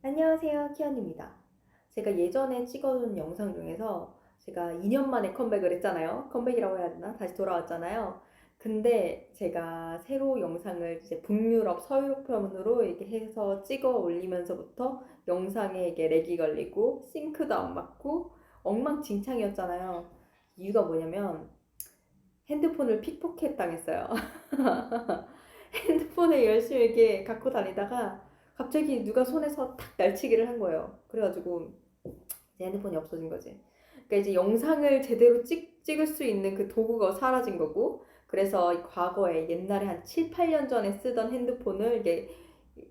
안녕하세요, 키언입니다. 제가 예전에 찍어둔 영상 중에서 제가 2년 만에 컴백을 했잖아요. 컴백이라고 해야 되나? 다시 돌아왔잖아요. 근데 제가 새로 영상을 이제 북유럽, 서유럽 편으로 이렇게 해서 찍어 올리면서부터 영상에 이게 렉이 걸리고 싱크도 안 맞고 엉망진창이었잖아요. 이유가 뭐냐면 핸드폰을 픽포켓 당했어요. 핸드폰을 열심히 이렇게 갖고 다니다가 갑자기 누가 손에서 탁 날치기를 한 거예요. 그래가지고 제 핸드폰이 없어진 거지. 그러니까 이제 영상을 제대로 찍, 찍을 수 있는 그 도구가 사라진 거고, 그래서 과거에 옛날에 한 7, 8년 전에 쓰던 핸드폰을 이게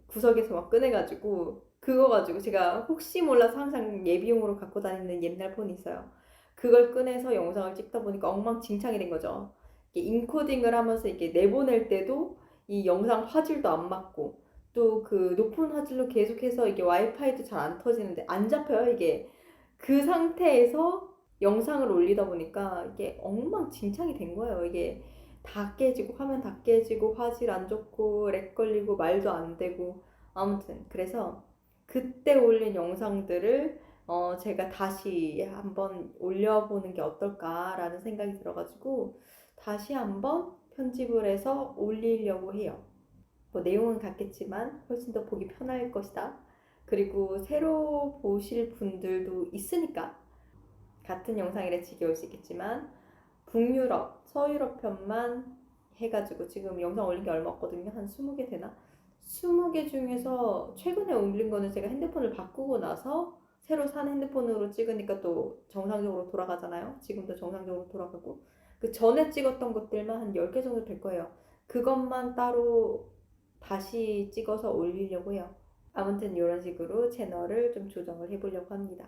구석에서 막 꺼내가지고, 그거 가지고 제가 혹시 몰라서 항상 예비용으로 갖고 다니는 옛날 폰이 있어요. 그걸 꺼내서 영상을 찍다 보니까 엉망진창이 된 거죠. 인코딩을 하면서 이게 내보낼 때도 이 영상 화질도 안 맞고, 또 그 높은 화질로 계속해서 이게 와이파이도 잘 안 터지는데 안 잡혀요 이게. 그 상태에서 영상을 올리다 보니까 이게 엉망진창이 된 거예요. 이게 다 깨지고 화면 다 깨지고 화질 안 좋고 렉 걸리고 말도 안 되고 아무튼. 그래서 그때 올린 영상들을 어 제가 다시 한번 올려보는 게 어떨까라는 생각이 들어가지고 다시 한번 편집을 해서 올리려고 해요. 뭐 내용은 같겠지만 훨씬 더 보기 편할 것이다. 그리고 새로 보실 분들도 있으니까 같은 영상이라 지겨울 수 있겠지만 북유럽, 서유럽 편만 해가지고 지금 영상 올린 게 얼마 없거든요. 한 20개 되나? 20개 중에서 최근에 올린 거는 제가 핸드폰을 바꾸고 나서 새로 산 핸드폰으로 찍으니까 또 정상적으로 돌아가잖아요. 지금도 정상적으로 돌아가고 그 전에 찍었던 것들만 한 10개 정도 될 거예요. 그것만 따로 다시 찍어서 올리려고 해요. 아무튼 이런 식으로 채널을 좀 조정을 해보려고 합니다.